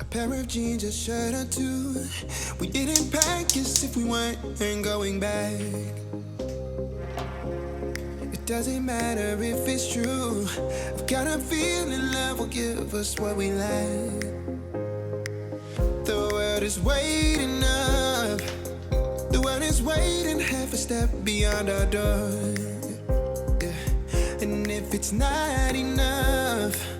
A pair of jeans, a shirt or two. We didn't pack as if we weren't going back. It doesn't matter if it's true. I've got a feeling love will give us what we lack. The world is waiting up. The world is waiting half a step beyond our door. Yeah. And if it's not enough,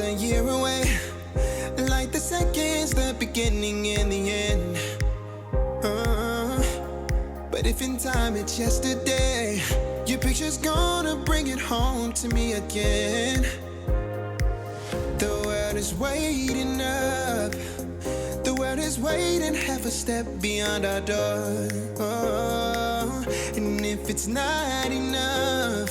A year away. Like the seconds, the beginning and the end. Uh, but if in time it's yesterday, your picture's gonna bring it home to me again. The world is waiting up. The world is waiting half a step beyond our door. Oh, and if it's not enough,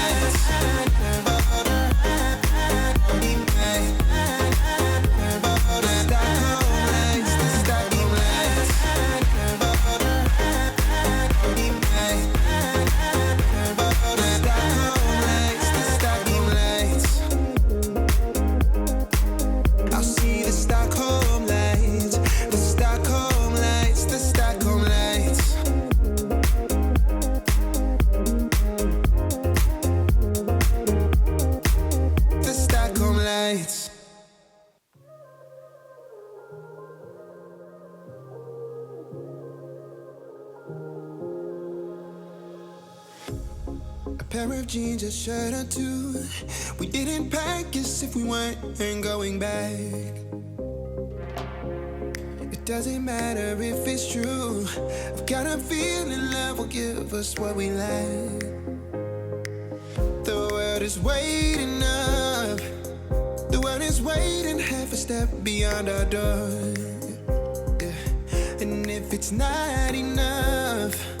Pair of jeans, a shirt or two. We didn't pack as if we weren't going back. It doesn't matter if it's true. I've got a feeling love will give us what we lack. The world is waiting up. The world is waiting half a step beyond our door. Yeah. And if it's not enough,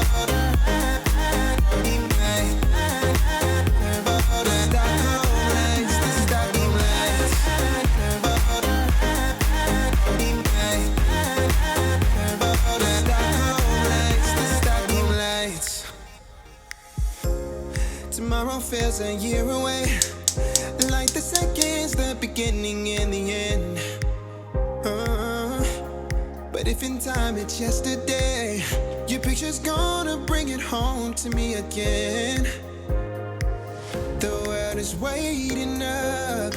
Tomorrow feels a year away. Like the seconds, the beginning and the end. Uh, but if in time it's yesterday, your picture's gonna bring it home to me again. The world is waiting up.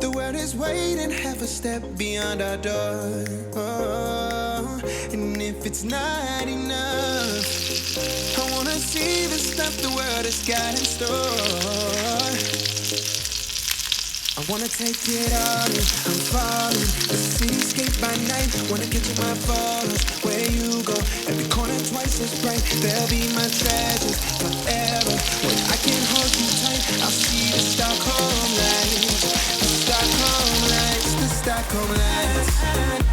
The world is waiting half a step beyond our door. Oh, and if it's not enough, I wanna see the stuff the world has got in store. I wanna take it all in, I'm falling. The cityscape by night, wanna catch in my photos. Where you go, every corner twice as bright. They'll be my treasures forever. When I can't hold you tight, I'll see the Stockholm lights. The. Stockholm lights, the Stockholm lights.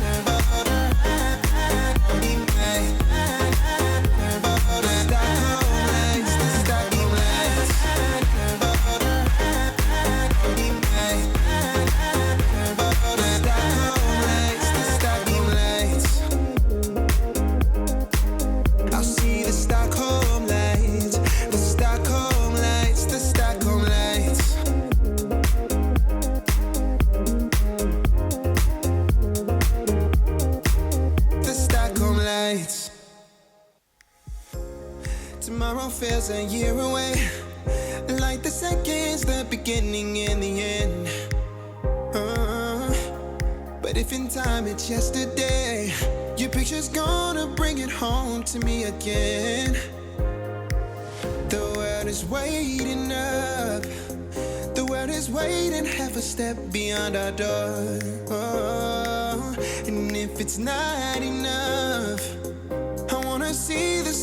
Tomorrow feels a year away. Like the seconds, the beginning and the end. Uh, but if in time it's yesterday, your picture's gonna bring it home to me again. The world is waiting up. The world is waiting half a step beyond our door. Oh, and if it's not enough,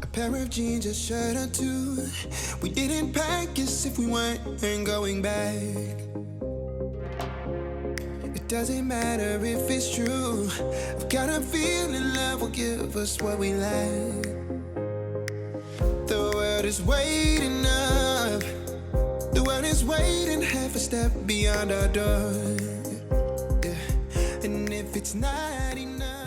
A pair of jeans, a shirt or two. We didn't pack as if we weren't going back. It doesn't matter if it's true. I've got a feeling love will give us what we lack. The world is waiting up. The world is waiting half a step beyond our door. Yeah. And if it's not enough.